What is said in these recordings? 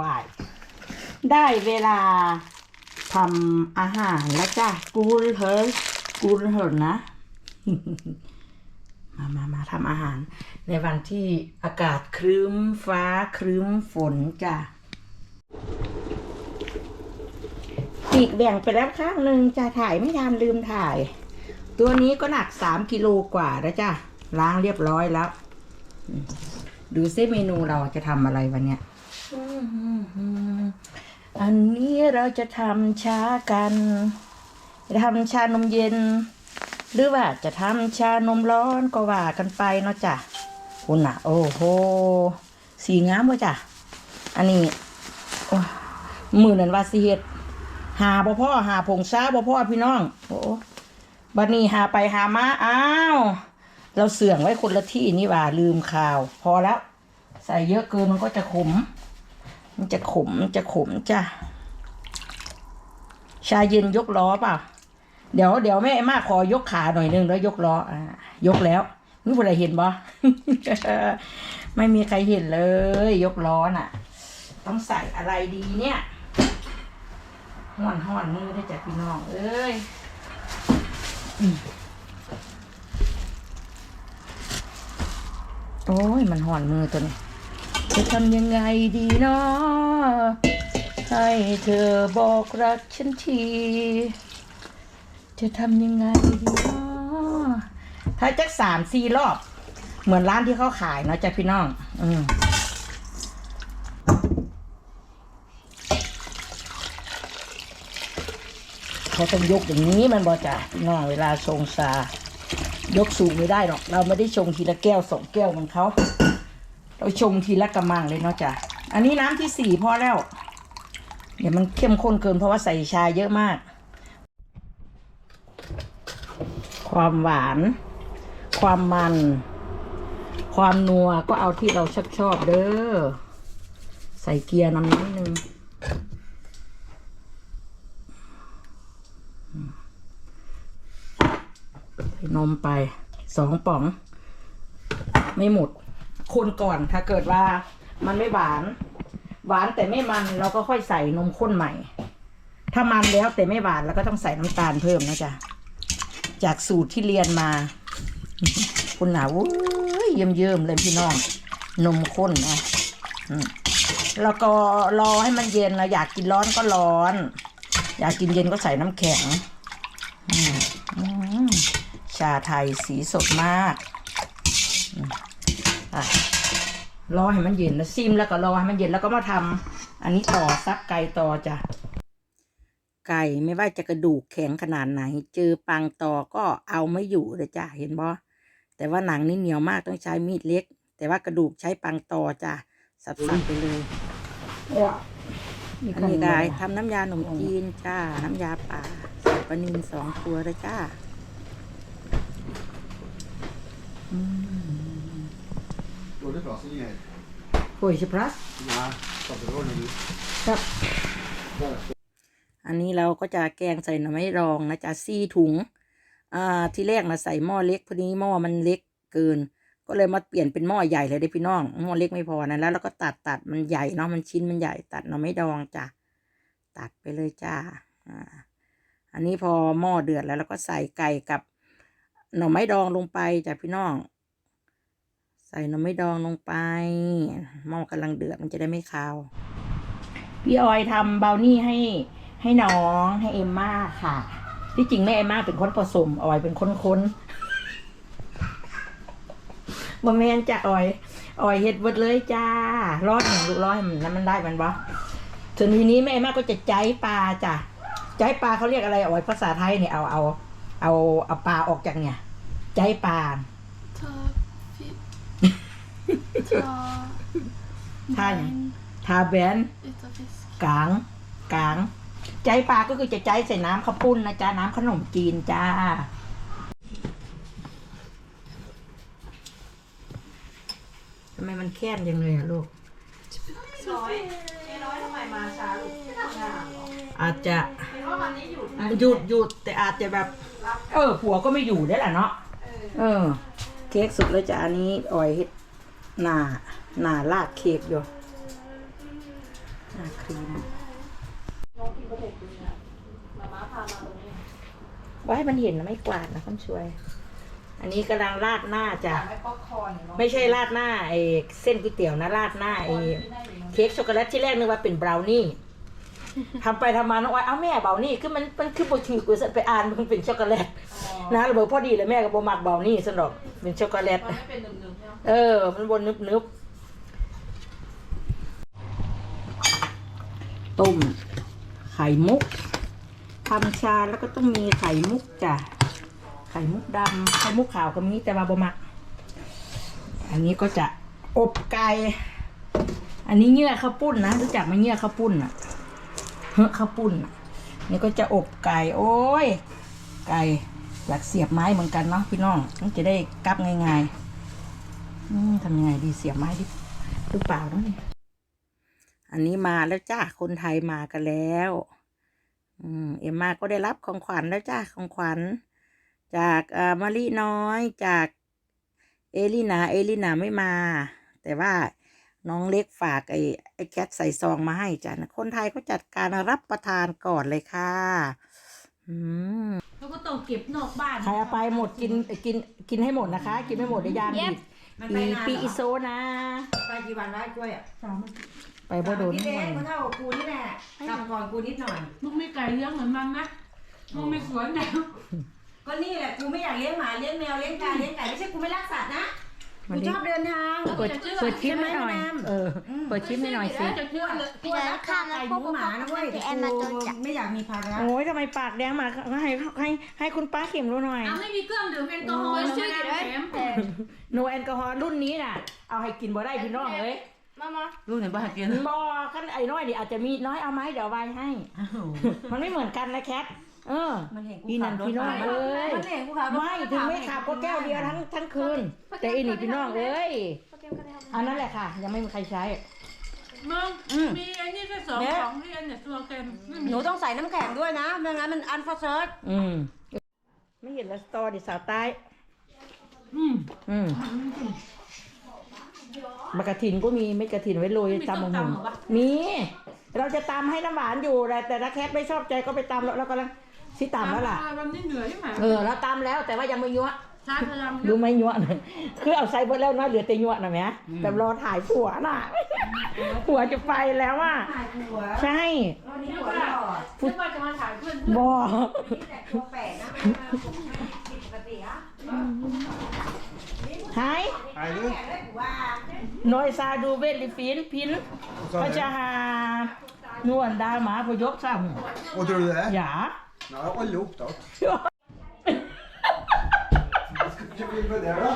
วาได้เวลาทำอาหารแล้วจ้ะกูเฮ้ยกูเหินนะ มามามาทำอาหาร ในวันที่อากาศครึ้มฟ้าครึ้มฝนจ้ะปีกแบ่งไปแล้วข้างหนึ่งจะถ่ายไม่ยามลืมถ่าย ตัวนี้ก็หนักสามกิโลกว่าแล้วจ้ะล้างเรียบร้อยแล้ว ดูซิเมนูเราจะทำอะไรวันเนี้ย อันนี้เราจะทำชากันจะทำชานมเย็น หรือว่าจะทำชานมร้อนก็ว่ากันไปเนาะจ้ะคุณน่ะ โอ้โหสีงามวะจ้ะ อันนี้มือนันว่าสิเฮ็ดหาบ่พ่อหาผงซาบ่พ่อพี่น้อง โอ้บัดนี้หาไปหามาอ้าว เราเสื่องไว้คนละที่นี่ว่าลืมข่าว พอแล้ว ใส่เยอะเกินมันก็จะขม มันจะขมจะขมจ้ะชาเย็นยกล้อเปล่าเดี๋ยวเดี๋ยวแม่มาขอยกขาหน่อยนึงแล้วยกล้ออ่ายกแล้วนี่ผู้ใดเห็นบ่ไม่มีใครเห็นเลย ยกล้อน่ะ ต้องใส่อะไรดีเนี่ยห่อนห่อนมือได้จากพี่น้องเอ้ยโอ้ยมันห่อนมือตัวนี้ จะทำยังไงดีเนาะให้เธอบอกรักฉันที จะทำยังไงดีเนาะถ้าจักสามสี่รอบ เหมือนร้านที่เขาขายเนาะจ้ะพี่น้อง อืมเขาต้องยกอย่างนี้มันบอจ้ะพี่น้องเวลาชงชายกสูงไม่ได้หรอก เราไม่ได้ชงทีละแก้วสองแก้วเหมือนเขา เราชงทีละกระมังเลยเนาะจ้ะอันนี้น้ำที่สี่พอแล้ว เดี๋ยวมันเข้มข้นเกินเพราะว่าใส่ชาเยอะมาก ความหวาน ความมัน ความนัวก็เอาที่เราชอบชอบเด้อ ใส่เกียร์น้ำนิดนึงใส่นมไปสองป๋อง ไม่หมด คนก่อนถ้าเกิดว่ามันไม่หวาน หวานแต่ไม่มันเราก็ค่อยใส่นมข้นใหม่ ถ้ามันแล้วแต่ไม่หวานเราก็ต้องใส่น้ำตาลเพิ่มนะจ๊ะจากสูตรที่เรียนมา คุณหนาวุ้ยเยิ้มๆเลยพี่น้อง นมข้นนะแล้วก็รอให้มันเย็นเราอยากกินร้อนก็ร้อน อยากกินเย็นก็ใส่น้ำแข็งชาไทยสีสดมาก อะรอให้มันเย็นแล้วซิมแล้วก็รอให้มันเย็นแล้วก็มาทำอันนี้ต่อซักไก่ต่อจ้ะไก่ไม่ว่าจะกระดูกแข็งขนาดไหน เจอปังต่อก็เอาไม่อยู่เลยจ้ะเห็นบ่แต่ว่าหนังนี่เหนียวมากต้องใช้มีดเล็ก แต่ว่ากระดูกใช้ปังต่อจ้ะสับๆไปเลยอันนี้กายทำน้ำยาหนมจีนจ้า น้ำยาป่าใส่ปลานิลสองตัวเลยจ้า Både plassen i โอ้ยชิพลัส Ja, stopp det nu. ครับ อันนี้เราก็จะแกงใส่หน่อไม้รองนะจ๊ะซี่ถุง อ่า ที่แรกนะใส่หม้อเล็กพอดีหม้อมันเล็กเกิน ก็เลยมาเปลี่ยนเป็นหม้อใหญ่เลยเด้อพี่น้อง หม้อเล็กไม่พอนะแล้วเราก็ตัดตัดมันใหญ่เนาะมันชิ้นมันใหญ่ตัดหน่อไม้ดองจ้ะ ตัดไปเลยจ้า อ่า อันนี้พอหม้อเดือดแล้วเราก็ใส่ไก่กับหน่อไม้ดองลงไปจ้ะพี่น้อง ใส่หน่อไม้ดองลงไปหม้อกำลังเดือดมันจะได้ไม่คาว พี่ออยทำเบลนี่ให้ให้น้องให้เอมม่าค่ะ ที่จริงแม่เอมม่าเป็นคนผสมออยเป็นคนคนบ่แม่นจ้ะออยออยเฮ็ดเบิดเลยจ้ารอดหนึ่งลูกร้อยมันนั้นมันได้มันบ่ส่วนทีนี้แม่เอมม่าก็จะใจปลาจ้ะใจปลาเขาเรียกอะไรออยภาษาไทยเนี่ยเอาเอาเอาเอาปลาออกจากเนี่ย ใจปลา Ta... fi- Ta... ท่าอย่าง bein ทาแบน utav fisk. กลาง กลาง ใจปลาก็คือจะใจใส่น้ำข้าวปุ้นนะจ๊ะ น้ำขนมจีนจ้า ทำไมมันแค้นยังเลยอะลูกน้อยน้อยทำไมมาช้าลูกอาจจะหยุดหยุดแต่อาจจะแบบ เออผัวก็ไม่อยู่ได้แหละเนาะ เออ เค้กสุดแล้วจ้ะอันนี้ออยเฮ็ด หนาหนาลาดเค้กอยู่หน่าครีมว่าให้มันเห็นนะไม่กวาดนะคุณช่วย อันนี้กำลังราดหน้าจ้ะไม่ใช่ราดหน้าไอ้เส้นก๋วยเตี๋ยวนะราดหน้าไอ้เค้กช็อกโกแลตที่แรกนึกว่าเป็นบราวนี่ ทำไปทำมาน้องอ้อยเอ้าแม่บราวนี่คือมันมันคือบ่ถือกูจะไปอ่านมันเป็นช็อกโกแลตนะระเบิดพอดีเลยแม่ก็บ่มักบราวนี่สนดอกเป็นช็อกโกแลต มันไม่เป็นหนึบๆใช่ไหมเออ มันบนนึบนึบต้มไข่มุกทำชาแล้วก็ต้องมีไข่มุกจ้ะ ไข่มุกดำไข่มุกขาวก็มีแต่ว่าบ่มัก อันนี้ก็จะอบไก่ อันนี้เงื่อข้าวปุ้นนะรู้จักไหมเงื่อข้าวปุ้นอะเฮ้อ ข้าวปุ้นนี่ก็จะอบไก่ โอ้ย ไก่อยากเสียบไม้เหมือนกันเนาะพี่น้องมันจะได้กลับง่ายๆทำยังไงดีเสียบไม้ดิหรือเปล่าเนาะนี่อันนี้มาแล้วจ้าคนไทยมากันแล้วอืมเอ็มมาก็ได้รับของขวัญแล้วจ้าของขวัญ จากเอ่อมารีน้อยจาก เอลินาเอลินาไม่มา แต่ว่า น้องเล็กฝากไอ้ไอ้แคทใส่ซองมาให้จ้ะคนไทยก็จัดการรับประทานก่อนเลยค่ะอืมแล้วก็ต้องเก็บนอกบ้านใครเอาไปหมดกินกินกินให้หมดนะคะ กินไม่หมดเดี๋ยวยามอีกมันไปอีนานปีเหรอีอโซนะ ไปกี่วันแล้วกล้วยอะไปบ่โดนที่นี่เล็วักนก็เท่ากับกูนี่แหละกลับก่อนกูนิดหน่อยมึงมีไก่เลี้ยงเหมือนมันนะมึงมีสวนแนวก็นี่แหละกูไม่อยากเลี้ยงหมาเลี้ยงแมวเลี้ยงกาเลี้ยงไก่ไม่ใช่กูไม่รักสัตว์นะ วักูนนี้ชอบเดินทาง เปิดเปิดคลิปให้หน่อยเออ เปิดคลิปให้หน่อยสิ จะเชื่อเลยกูรักไก่หมูหมานะเว้ยแต่กูไม่อยากมีภาระโอ้ยทำไมปากแดงมาให้ให้ให้คุณป้าเข็มรู้หน่อย อะไม่มีเครื่องดื่มแอลกอฮอล์แล้วไม่ได้แถมโนแอลกอฮอล์รุ่นนี้น่ะ เอาให้กินบ่ได้พี่น้องเอ้ยลูกไหนบ้ากินบ่กันไอ้น้อยนี่อาจจะมีน้อยเอาไหมเดี๋ยวเอาไว้ให้ มันไม่เหมือนกันนะแคท เออมันเห็นกูพี่นันพี่น้องเอ้ยมันเห็นกูขับรถไม่ถึงไม่ขับก็แก้วเดียวทั้งทั้งคืน แต่อีนี่พี่น้องเอ้ยอันนั้นแหละค่ะ ยังไม่มีใครใช้มึงมีไอ้นี่แค่สองสองที่อันเนี่ยตัวเต็มไม่มีหนูต้องใส่น้ำแข็งด้วยนะไม่งั้นมันอันฟอร์เซิร์อืมไม่เห็นแล้วสตอดิสาวใต้อืมอืมมะกระถินก็มีไม่กระถินไว้โรยตำมะฮุงมี เราจะตำให้น้ำหวานอยู่แต่แต่ถ้าแคทไม่ชอบใจก็ไปตำแล้วเรากำลัง สิตำแล้วล่ะ วันนี้เหนื่อยใช่ไหมเออเราตำแล้วแต่ว่ายังไม่ยั่วชาพลังรู้ไหมยั่วน่ะคือเอาใส่หมดแล้วนะเหลือแต่ยั่วนะแม่แต่รอถ่ายผัวน่ะผัวจะไปแล้วอะถ่ายหัวใช่วันนี้หัวหลอดนึกว่าจะมาถ่ายเพื่อนบอนี่แหละตัวแปลกนะไม่ผิดปกติอะหาย Hej du. แปลกเลยกูว่าน้อยซาดูเวลลิฟินพินพระชาหานวลดาหมาพยกซ้ Vad tror du det ำ är? อย่า Ja, jag har gjort det. Ska vi med det då?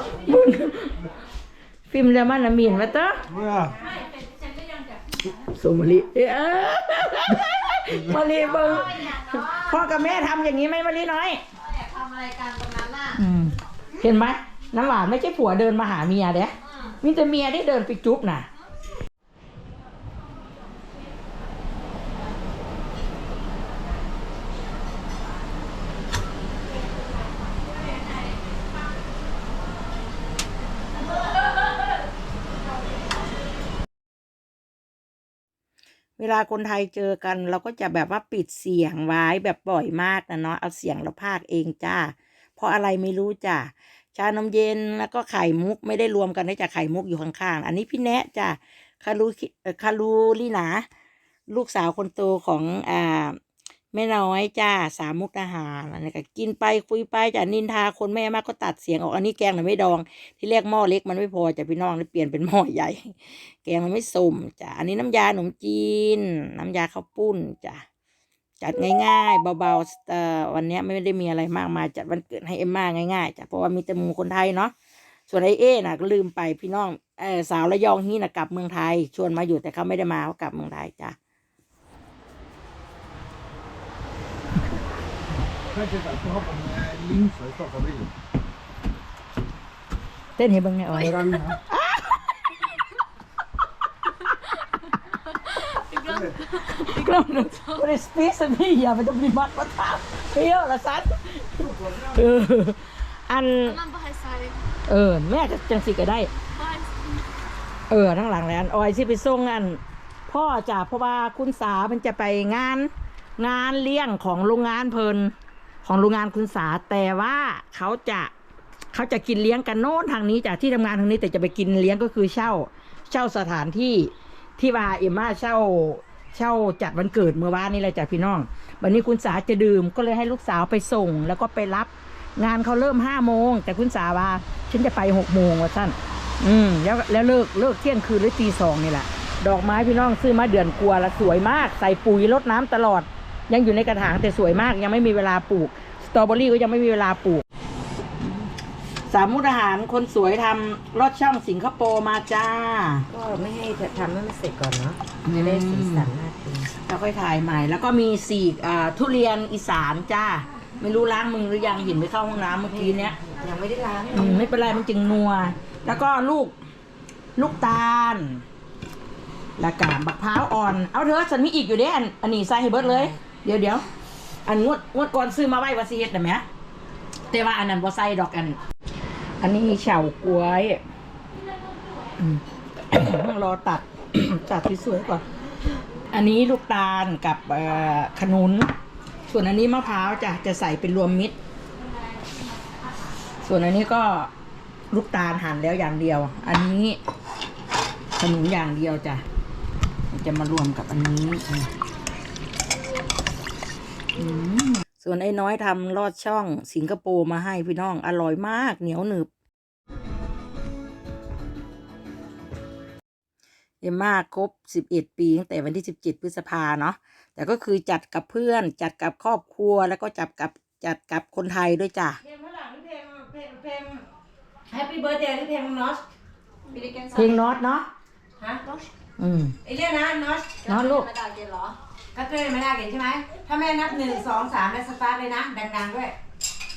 ฟิล์มเรมันนามีนมาเตอ Ja. สุมาลีเออมาลีเบิงพ่อกับแม่ทำอย่างนี้ไหมมาลีน้อย ทำอะไรกันตรงนั้นน่ะอืม เห็นไหมน้ำหวานไม่ใช่ผัวเดินมาหาเมียเด้มีแต่เมียได้เดินไปจุ๊บน่ะ เวลาคนไทยเจอกัน เราก็จะแบบว่าปิดเสียงไว้แบบบ่อยมากนะเนาะเอาเสียงเราพากเองจ้า เพราะอะไรไม่รู้จ้าชานมเย็นแล้วก็ไข่มุกไม่ได้รวมกันได้จากไข่มุกอยู่ข้างๆ อันนี้พี่แนะจ้าคารูคารูลีนาลูกสาวคนโตของอ่า แม่น้อยจ้าสามมุกอาหารอันนี้ก็กินไปคุยไปจ้ะนินทาคนแม่มากก็ตัดเสียงออกอันนี้แกงมันไม่ดอง ที่แรกหม้อเล็กมันไม่พอจะพี่น้องเลยเปลี่ยนเป็นหม้อใหญ่ แกงมันไม่สมจ้ะอันนี้น้ำยาขนมจีน น้ำยาข้าวปุ้นจ้ะจัดง่ายๆเบาๆเอ่อวันนี้ไม่ได้มีอะไรมากมายจัดวันเกิดให้เอ็มมาง่ายๆจ้ะเพราะว่ามีแต่หมูคนไทยเนาะส่วนไอเอ้น่ะก็ลืมไปพี่น้องเออสาวระยองฮี่น่ะกลับเมืองไทย ชวนมาอยู่แต่เขาไม่ได้มาเขากลับเมืองไทยจ้ะ Kanske att du har en eh, linser i fabriken. เต้นให้เบิ่งไงอ๋อย Är den här? Glöm Och det spiser via men det blir matt på tapp. Det gör det sant? เอออันมันเออแม่ก็จังสิก็ได้ เออทั้งหลังแล้วอันออยสิไปส่งอัน พ่อจ้ะเพราะว่าคุณสามันจะไปงาน งานเลี้ยงของโรงงานเพลิน ของโรงงานคุณสาแต่ว่าเขาจะเขาจะกินเลี้ยงกันโน้นทางนี้จากที่ทำงานทางนี้แต่จะไปกินเลี้ยงก็คือเช่า เช่าสถานที่ที่ว่าเอ็มมาเช่าเช่าจัดวันเกิดเมื่อวานนี้แหละจ้ะพี่น้อง วันนี้คุณสาจะดื่มก็เลยให้ลูกสาวไปส่ง แล้วก็ไปรับงานเขาเริ่มห้าโมง แต่คุณสาว่าฉันจะไปหกโมงว่าท่านอืมแล้วแล้วเลิกเลิกเที่ยงคืนหรือตีสองนี่แหละ ดอกไม้พี่น้องซื้อมาเดือนกลัวละสวยมาก ใส่ปุ๋ยรดน้ำตลอด ยังอยู่ในกระถางแต่สวยมากยังไม่มีเวลาปลูก สตรอเบอรี่ก็ยังไม่มีเวลาปลูก สามมุกอาหารคนสวยทำรอดช่องสิงคโปร์มาจ้า ก็ไม่ให้ทำให้มันเสร็จก่อนเนาะจะได้สีสันน่ากินแล้วค่อยถ่ายใหม่ แล้วก็มีสีกอ่าทุเรียนอีสานจ้า ไม่รู้ล้างมือหรือยังเห็นไปเข้าห้องน้ำเมื่อกี้เนี้ยยังไม่ได้ล้างอืมไม่เป็นไรมันจึงนัว แล้วก็ลูกลูกตาลแล้วก็บักพร้าวอ่อน เอาเถอะฉันมีอีกอยู่เด้อันอันนี้ใส่ให้เบิดเลย เดี๋ยวเดี๋ยวอันงวดงวดก่อนซื้อมาไว้ว่าสิเฮ็ดได้ไหมแต่ว่าอันนั้นบ่ใส่ดอกอัน อันนี้เฉาก๊วยอืมรอตัดตัดที่สวยก่อน อันนี้ลูกตาลกับขนุน ส่วนอันนี้มะพร้าวจ้ะจะใส่เป็นรวมมิตร ส่วนอันนี้ก็ลูกตาลหั่นแล้วอย่างเดียว อันนี้ขนุนอย่างเดียวจ้ะจะมารวมกับอันนี้ ส่วนไอ้น้อยทำลอดช่องสิงคโปร์มาให้พี่น้องอร่อยมากเหนียวหนึบเอมมาครบ11ปีตั้งแต่วันที่17พฤษภาเนาะแต่ก็คือจัดกับเพื่อนจัดกับครอบครัวแล้วก็จัดกับจัดกับคนไทยด้วยจ้ะเพลงเมื่อหลังหรือเพลงเพลงเพลง Happy Birthday หรือเพลงนอสเพลงน็อตเนาะฮะอืมไอเรียกนะนอสน็อตลูก ก็เต้นไม่ได้เห็นใช่ไหม ถ้าแม่นับหนึ่งสองสามแล้วสตาร์ทเลยนะ ดังๆด้วย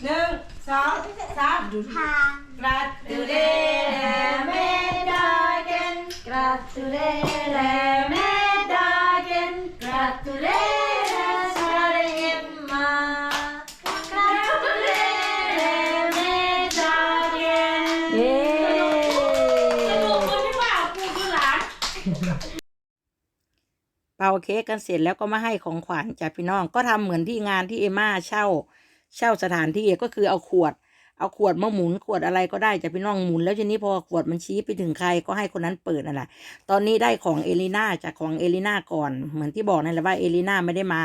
หนึ่งสองสามกราตูเลเมดาเกนกราตูเลเมดาเกนกราตูเล เป่าเค้กกันเสร็จแล้วก็มาให้ของขวัญจากพี่น้องก็ทำเหมือนที่งานที่เอม่าเช่า เช่าสถานที่ก็คือเอาขวด เอาขวดมาหมุนขวดอะไรก็ได้จากพี่น้องหมุน แล้วทีนี้พอขวดมันชี้ไปถึงใครก็ให้คนนั้นเปิดนั่นแหละตอนนี้ได้ของเอลิน่าจากของเอลิน่าก่อนเหมือนที่บอกนั่นแหละว่าเอลิน่าไม่ได้มา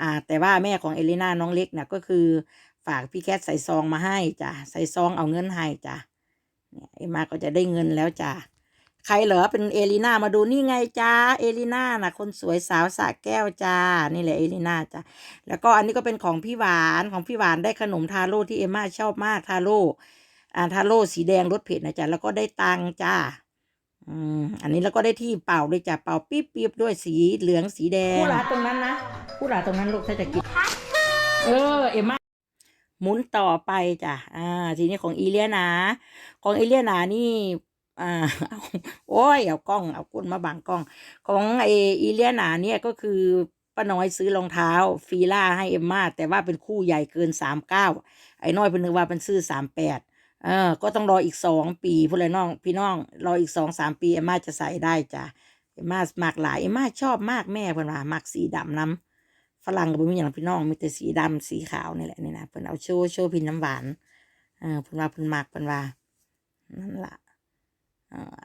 อ่าแต่ว่าแม่ของเอลิน่าน้องเล็กนี่ยก็คือฝากพี่แคทใส่ซองมาให้จ้ะใส่ซองเอาเงินให้จ้ะเนี่ยเอมาก็จะได้เงินแล้วจ้ะ ใครเหรอเป็นเอลิน่ามาดูนี่ไงจ้าเอลิน่าน่ะคนสวยสาวสระแก้วจ้านี่แหละเอลิน่าจ้ะแล้วก็อันนี้ก็เป็นของพี่หวานของพี่หวานได้ขนมทาโร่ที่เอม่าชอบมากทาโร่อ่าทาโร่สีแดงรสเผ็ดนะจ๊ะแล้วก็ได้ตังค์จ้าอืมอันนี้แล้วก็ได้ที่เป่าด้วยจ้ะเป่าปิ๊บปิ๊บด้วยสีเหลืองสีแดงผู้หลาตรงนั้นนะผู้หลาตรงนั้นลูกถ้าจะกินเออเอ็มมาหมุนต่อไปจ้ะ อ่า ทีนี้ของอีเลียนา ของอีเลียนานี่ อ่าเอาโอ้ยเอากล้องเอาก้นมาบังกล้อง ของไออีเลียนาเนี่ยก็คือป้าน้อยซื้อรองเท้าฟีล่าให้เอ็มมาแต่ว่าเป็นคู่ใหญ่เกินสามเก้าไอ้น้อยเพิ่นนึกว่าเป็นซื้อสามแปดเออ ก็ต้องรออีกสองปีพูดเลยน้อง พี่น้อง รออีกสองสามปีเอ็มมาจะใส่ได้จ้ะเอ็มมามักหลายเอ็มมาชอบมากแม่เพิ่นว่ามักสีดำน้ำฝรั่งก็บ่มีอย่างพี่น้องมีแต่สีดำสีขาวนี่แหละนี่นะเพิ่นเอาโชว์โชว์พินน้ำหวานเออเพิ่นว่าเพิ่นมักเพิ่นว่านั่นล่ะ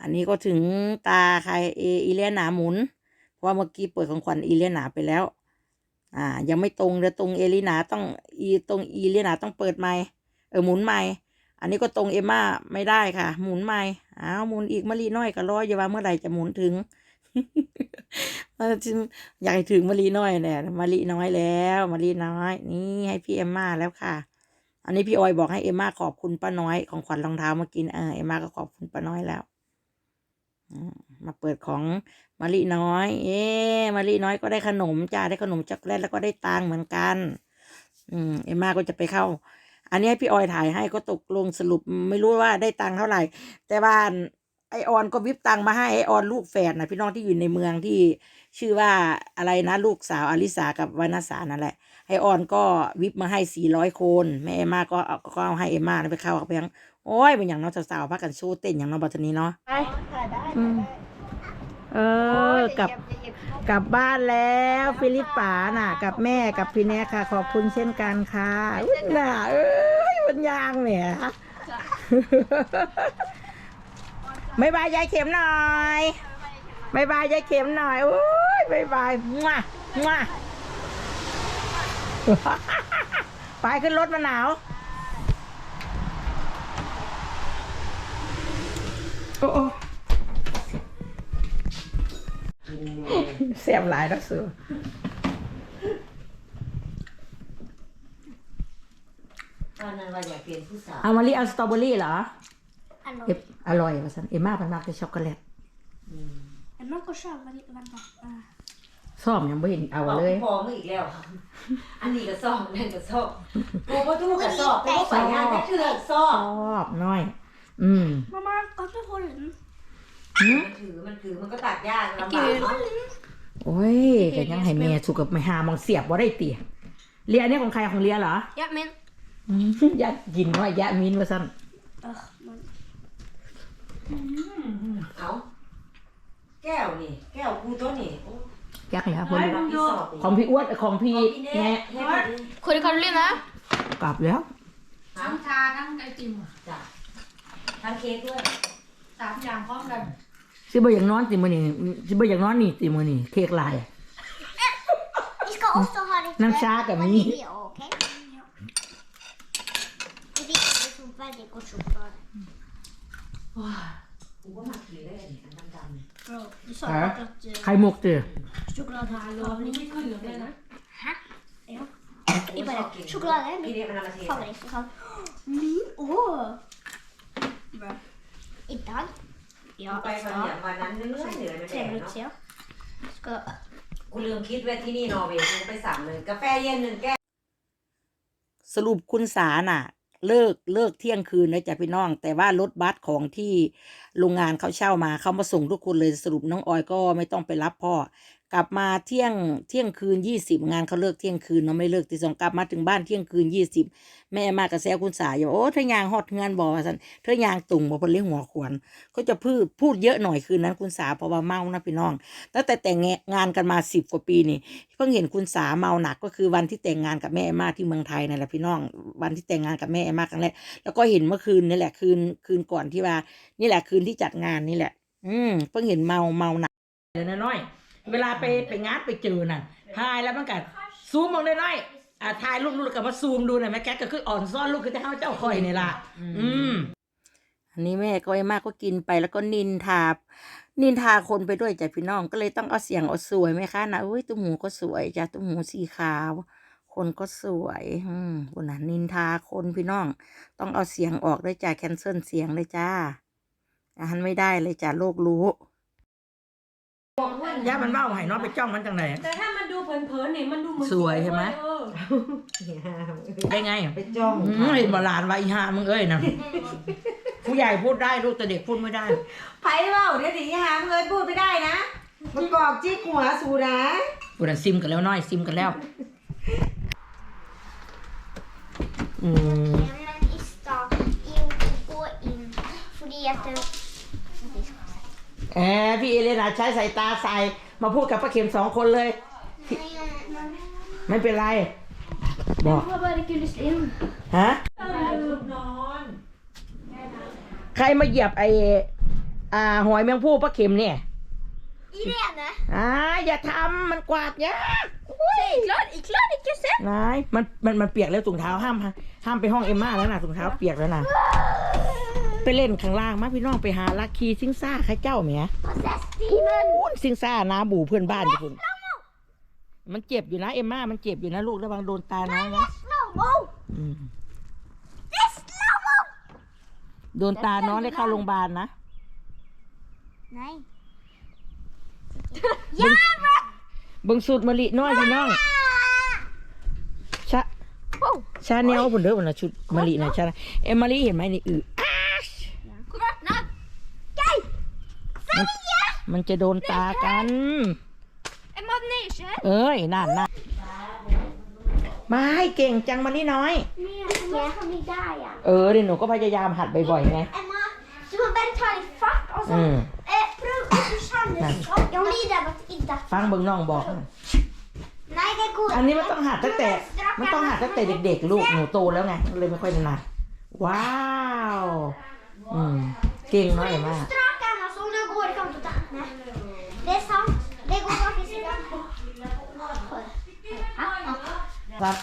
อันนี้ก็ถึงตาใครเออีเลียนาหมุน เพราะเมื่อกี้เปิดของขวัญอีเลียนาไปแล้ว อ่า ยังไม่ตรงเดี๋ยวตรงเอลีนาต้องอีตรงอีเลียนาต้องเปิดใหม่เออหมุนใหม่ อันนี้ก็ตรงเอมม่าไม่ได้ค่ะ หมุนใหม่อ้าวหมุนอีกมะลีน้อยก็รออย่าว่าเมื่อไหร่จะหมุนถึงมาถึงอยากถึงมะลีน้อยแหละมะลีน้อยแล้วมะลีน้อย นี่ให้พี่เอ็มม่าแล้วค่ะ อันนี้พี่ออยบอกให้เอ็มม่าขอบคุณป้าน้อยของขวัญรองเท้ามากินเออเอ็มม่าก็ขอบคุณป้าน้อยแล้ว มาเปิดของมะลิน้อย เอ๊มะลิน้อยก็ได้ขนมจ้าได้ขนมช็อกโกแลตแล้วก็ได้ตังเหมือนกัน อืมเอ็มมาก็จะไปเข้า อันนี้ให้พี่ออยถ่ายให้ก็ตกลงสรุปไม่รู้ว่าได้ตังเท่าไหร่ แต่ว่าไอออนก็วิบตังมาให้ไอออนลูกแฝดนะพี่น้องที่อยู่ในเมืองที่ชื่อว่าอะไรนะลูกสาวอลิสากับวานาสานั่นแหละไอออนก็วิบมาให้สี่ร้อยคนแม่เอมมาก็ก็เอาให้เอมมาไปเข้ากับแบง โอ้ยเป็นอย่างน้องสาวๆพักกันโชว์เต้นอย่างน้องบัตนี้เนาะไปอืมไปเออกลับกลับบ้านแล้วฟิลิปปาน่ะ กับแม่กับพี่แนกค่ะ ขอบคุณเช่นกันค่ะอุ๊ยน่ะเอ้ยมันยางแหมบายบายยายเข็มหน่อยบายบายยายเข็มหน่อยโอ้ยบายบายมั่วมั่วไปขึ้นรถมาหนาวโอ้โอ้ เสียบหลายแล้วสูตอนนั้นว่าอยากเปลี่ยนผู้สาวเอามาลีเอาสตรอเบอรี่เหรอ Allora, เอฟอร่อยว่าสันเอมมาเป็นมากเป็นช็อกโกแลต e manco sciava lì, guarda. Ah. ซ่อมยังไม่เห็นเอาเอาเลย พอมึงอีกแล้ว อันนี้ก็ซ่อมนั่นก็ซ่อมกูก็ตู้ก็ซ่อมกูก็ไปงานแต่เถื่อนซ่อชมอบน้อย อืม Mamma, kolla hållen. มันถือมันถือมันก็ตัดยากลำบากเนาะโอ้ยก็ยังให้แม่สุกกับไม่หามองเสียบว่าได้เตียเลียนี่ของใครของเลียเหรอ Ja, men... อืมยะกินว่ายะมินว่าสั้น Ugh, men... เอาแก้วนี่ แก้วกูตัวนี่โอ้ยักแล้วพอยดีรับผิดชอบของพี่อ้วนของพี่ของพี่แน่แน่แน่ Kur Karolina? กลับแล้ว ทั้งชาทั้งไอติมอะจ้ะ ทั้งเค้กด้วยสามอย่างพร้อมกันสิบ่อย่างนอนติมือนี่สิบ่อย่างนอนนี่ติมือนี่เค้กลาย Vi ska också ha lite Men käkar vi? vanilj, okej? Ja. Det är viktigt att få väldigt gott choklad. กูก็มาถือได้อันนี้อันดำ Bra, du sa Ja. att eh, ไข่มุกเตือ choklad här รอบนี้ไม่ขึ้นเหลืองเลยนะ Ja. ๆ Det är bara choklad är พี่ min เรียกมันเอามาเท favorit. choklad. Min? Åh! Bra. Idag? เอา Ja, ไปวันเนี้ยวันนั้นเหนื่อยเหนื่อยไม่แดก trevligt เนาะ ser jag. Ska... กูลืมคิดไว้ที่นี่นอร์เวย์กูไปสั่งเลยกาแฟเย็นหนึ่งแก้ว สรุปคุณสาน่ะ เลิกเลิกเที่ยงคืนนะจ๊ะพี่น้อง แต่ว่ารถบัสของที่โรงงานเขาเช่ามาเขามาส่งทุกคนเลยสรุปน้องออยก็ไม่ต้องไปรับพ่อ กลับมาเที่ยงเที่ยงคืนยี่สิบงานเขาเลิกเที่ยงคืนเนาะไม่เลิกตีสองกลับมาถึงบ้านเที่ยงคืนยี่สิบแม่มากระแซวคุณสาอยู่โอ้เธอยางฮอดเงินบอกว่าสันเธอยางตุ่งบอกเพนเลี้ยงหัวขวานก็จะพูดพูดเยอะหน่อยคืนนั้นคุณสาเพราะว่าเมานะพี่น้องตั้งแต่แต่งงานกันมาสิบกว่าปีนี่เพิ่งเห็นคุณสาเมาหนักก็คือวันที่แต่งงานกับแม่เอมาที่เมืองไทยนั่นแหละพี่น้อง วันที่แต่งงานกับแม่เอมาครั้งแรกแล้วก็เห็นเมื่อคืนนี่แหละคืนคืนก่อนที่ว่า นี่แหละคืนที่จัดงานนี่แหละ อืมเพิ่งเห็นเมาเมาหนักเดี๋ยวน้อย เวลาไปไปงานไปเจอน่ะทายแล้วมันกัซูมมองน้อยๆอ่าทายรูปๆกับมาซูมดูหน่อยแม่แกก็คืออ่อนซ่อนลูกคือจะให้เจ้าคอยนี่ล่ะอืมอันนี้แม่ก็ไอ้มากก็กินไปแล้วก็นินทานินทาคนไปด้วยจ้ะพี่น้องก็เลยต้องเอาเสียงเอาสวยไหมคะนะอุ้ยตุ้มหูก็สวยจ้ะตุ้มหูสีขาว คนก็สวยอืมคนน่ะนินทาคนพี่น้อง ต้องเอาเสียงออกด้วยจ้ะแคนเซิลเสียงเลยจ้าอันไม่ได้เลยจ้ะโลกรู้ ย่ามันเมาให้น้องไปจ้องมันจังไหน แต่ถ้ามันดูเผินๆเนี่ยมันดูเหมือนสวยใช่ไหม เออได้ไงไปจ้องอืมเห็นบาลานว่าอีหามึงเอ้ยนะผู้ใหญ่พูดได้ลูกแต่เด็กพูดไม่ได้ ไผ่เปล่าเดี๋ยวถึงหางเลยพูดไม่ได้นะมันกรอกจิ๊กหัวสูนะพูดซิมกันแล้วน้อยซิมกันแล้ว อืม Men i stad, in, gå in. Fordi at det... แอบพี่เอเลนาใช้สายตาใส่มาพูดกับป้าเข็มสองคนเลย ไม่เป็นไร บอก Jag har bara inte lyssna in. ฮะนอนใครมาเหยียบไออ่าหอยแมงผู้ป้าเข็มเนี่ย Irene! อ่าอย่าทำมันกวาดยาก Säg klart, klart inte sen! นายมันมันมันเปียกแล้วถุงเท้าห้ามห้ามไปห้องเอ็มม่าแล้วนะถุงเท้าเปียกแล้วนะ ไปเล่นข้างล่างมาพี่น้องไปหาลักคีซิงซ่าข้าเจ้าแหม Och sen Steven! อู้ซิงซ่านาบูเพื่อนบ้านอยู่คุณมันเจ็บอยู่นะเอ็มม่ามันเจ็บอยู่นะลูกระวังโดนตาน้องนะ Slow-mo! อืม Det är slow-mo! โดนตาน้องได้เข้าโรงพยาบาลนะ Nej. Jävlar! เบิ่งสูตรมะลิน้อยพี่น้องชา Wow! ชาแนลบนเด้อบ่นะชุดมะลินะชาเอ็มมะลิเห็นไหมนี่อืออ้าช Kom här, nej! Gej! มันจะโดนตากัน En magnesium? เอ้ยนั่นนะไม่เก่งจังมะลิน้อย Men jag kan inte där ja. เออเดี๋ยวหนูก็พยายามหัดบ่อยๆไง Emma, du får bara ta i fart och så Mm. eh, pröva att du kör anders. Jag lider av att inte. ฟังเบิ่งน้องบอก Nej, det går อันนี้มันต้องหัดตั้งแต่ มันต้องหัดตั้งแต่เด็ก ๆ ลูกหนูโตแล้วไงเลยไม่ค่อยถนัดว้าว อืม เก่งเน้อยมาก Strakarna som det går i kanten. Nej. Det är sant. Det går faktiskt inte. ครับ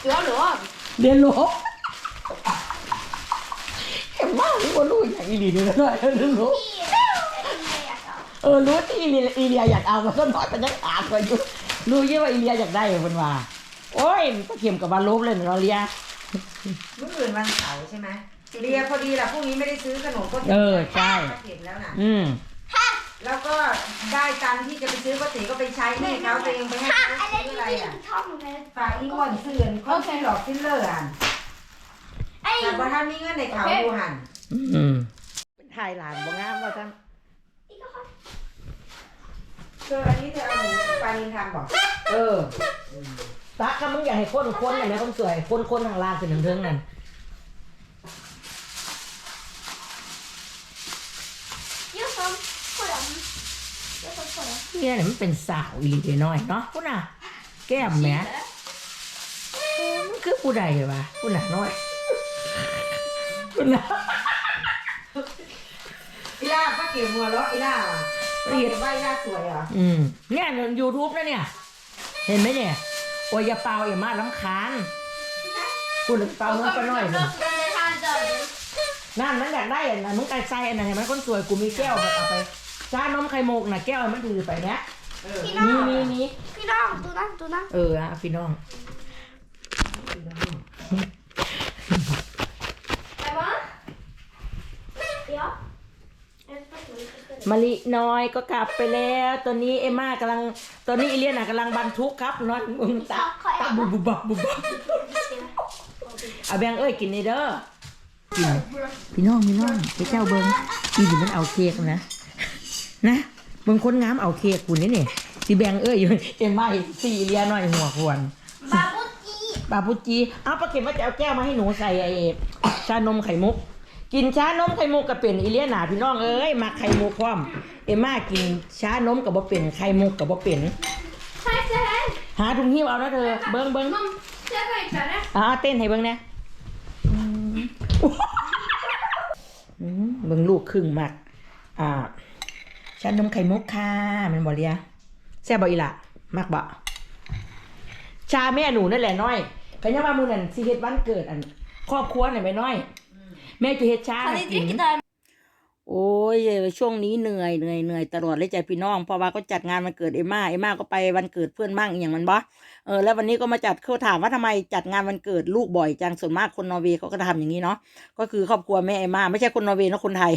เดี๋ยวหรอว่าเรียนรู้เห็นมากที่ว่ารู้อย่างอีหลีนี่นะหน่อยเออรู้เออรู้ที่อีเลียอีเลียอยากเอามันก็น้อยมันยังถามกันอยู่รู้เยอะว่าอีเลียอยากได้เหรอคนว่าโอ้ยก็เข็มกับบาลบเลยเนาเลียเมื่อคืนวันเสาร์ใช่ไหมเรียพอดีแหละพรุ่งนี้ไม่ได้ซื้อขนมก็เออใช่เห็นแล้วน่ะอืม แล้วก็ได้ตังค์ที่จะไปซื้อป้าติ๋ก็ไปใช้หนี่เขาตัวเองไปให้เขา Ha, ซื้อ eller อะไร du vill อะ inte ta någon med. ฝากอีอ้วนซื้อเขาใช้หลอกฟิลเลอร์อะแต่พอท่านมีเงินในเขาดูหันอืมเป็นถ่ายหลานบ่งามว่าจังเธออันนี้เธอเอาหมูปลานินทำบอกเออตักก็มึงอยากให้คนคนเห็นไหมคนสวย คนคนทางล่างคือหนึ่งเทิงนั่น Jag som på dem. Jag som på dem. เนี่ยเนี่ยมันเป็นสาวอีหลีน้อยเนาะพูดน่ะ แก้มแหมเออมันคือผู้ใดวะพูดน่ะน้อยพูดน่ะอีล่าป้าเก๋มัวแล้วอีล่าอะป้าเก๋ว่าอีล่าสวยเหรออืมเนี่ยยูทูบนะเนี่ย เห็นไหมเนี่ยโอ้ยอย่าเปล่าอย่ามาลำคาญพูดถึงเปล่ามันก็น้อยเลย นั่นมันอยากได้อันนั้นมึงไก่ใส่อันนั้นเห็นไหมคนสวยกูมีแก้วเอาไป ชานมไข่มุกน่ะแก้วมันถือไปเนี้ยนี่นี่นี่ Pina, dona, dona. เอออะพี่น้อง Emma? Ja? มะลิน้อยก็กลับไปแล้ว ตอนนี้เอมม่ากำลังตอนนี้อีเลียน่ะกำลังบรรทุกครับนอนมึงตาตาบุบบุบบับบุบบับเอาแบงเอ้ยกินนี่เด้อกินพี่น้องพี่น้องไปเจ้าเบิงอีนี่มันเอาเค้กนะ นะเบิงคนงามเอาเค้กคุณนี่นี่สิแบงเอ้ยอยู่เอ็มม่าเห็นสี่เลียน้อยหัวควร Babuji. ปาพุจีเอาปลาเข็มว่าจะเอาแก้วมาให้หนูใส่ไอ้ชานมไข่มุก กินชานมไข่มุกกับเป็นอีเลียนาพี่น้องเอ้ยมาไข่มุกพร้อม เอ็มม่ากินชานมกับบ่เป็นไข่มุกกับบ่เป็น Tack så här. หาถุงหิ้วเอานะเธอเบิ้งเบิ้ง Mam, jag kan inte det. อ่าเต้นให้เบิ้งเนี่ยอืมอืมเบิ้งลูกครึ่งมากอ่า ชานมไข่มุกค่ะแมันบ่เลียแซ่บบ่อีหละมากบ่ชาแม่หนูนั่นแหละน้อยขยังว่ามือนั่นสิเฮ็ดวันเกิดอันครอบครัวน่ะแม่น้อย แม่จะเฮ็ดชาให้กิน โอ้ยช่วงนี้เหนื่อยเหนื่อยเหนื่อยตลอดเลยใจพี่น้องเพราะว่าก็จัดงานวันเกิดเอมาเอมาก็ไปวันเกิดเพื่อนบ้างอย่างมันบ่เออแล้ววันนี้ก็มาจัดเขาถามว่าทำไมจัดงานวันเกิดลูกบ่อยจังส่วนมากคนนอร์เวย์เขาก็ทำอย่างนี้เนาะก็คือครอบครัวแม่เอมาไม่ใช่คนนอร์เวย์นะคนไทย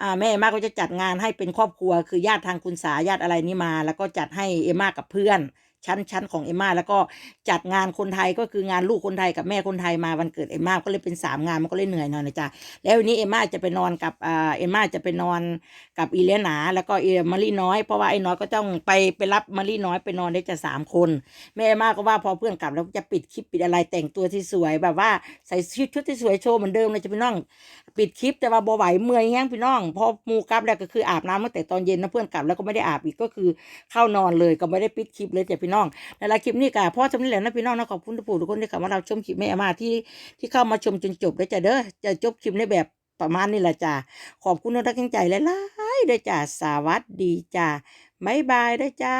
อ่าแม่เอมาก็จะจัดงานให้เป็นครอบครัวคือญาติทางคุณสาญาติอะไรนี่มา แล้วก็จัดให้เอม่ากับเพื่อน ชั้นชั้นของเอมม่าแล้วก็จัดงานคนไทยก็คืองานลูกคนไทยกับแม่คนไทยมาวันเกิดเอมม่าก็เลยเป็นสามงานมันก็เลยเหนื่อยหน่อยนะจ๊ะแล้ววันนี้เอมม่าจะไปนอนกับอ่าเอมม่าจะไปนอนกับอีเลยนาแล้วก็เอมารีน้อยเพราะว่าไอ้น้อยก็ต้องไปไปรับมารีน้อยไปนอนได้จะสามคนแม่เอมม่าก็ว่าพอเพื่อนกลับแล้วจะปิดคลิปปิดอะไรแต่งตัวที่สวยแบบว่าใส่ชุดชุดที่สวยโชว์เหมือนเดิมเลยจะพี่น้องปิดคลิปแต่ว่าบ่ไหวเมื่อยแห้งพี่น้องพอมูกลับแล้วก็คืออาบน้ำตั้งแต่ตอนเย็นนะเพื่อนกลับแล้วก็ไม่ได้อาบอีกก็คือเข้านอนเลยก็ไม่ได้ปิดคลิปเลยจ้ะพี่น้องในละคลิปนี้ก็พ่อจำนี่แหละนะพี่น้องนะขอบคุณทุกผู้ทุกคนที่เข้ามาเราชมคลิปแม่อามาที่ที่เข้ามาชมจนจบได้จ้ะเด้อจะจบคลิปในแบบประมาณนี้แหละจ้ะขอบคุณทุกท่านใจหลายๆด้วยจ้ะสวัสดีจ้ะบ๊ายบายด้วยจ้า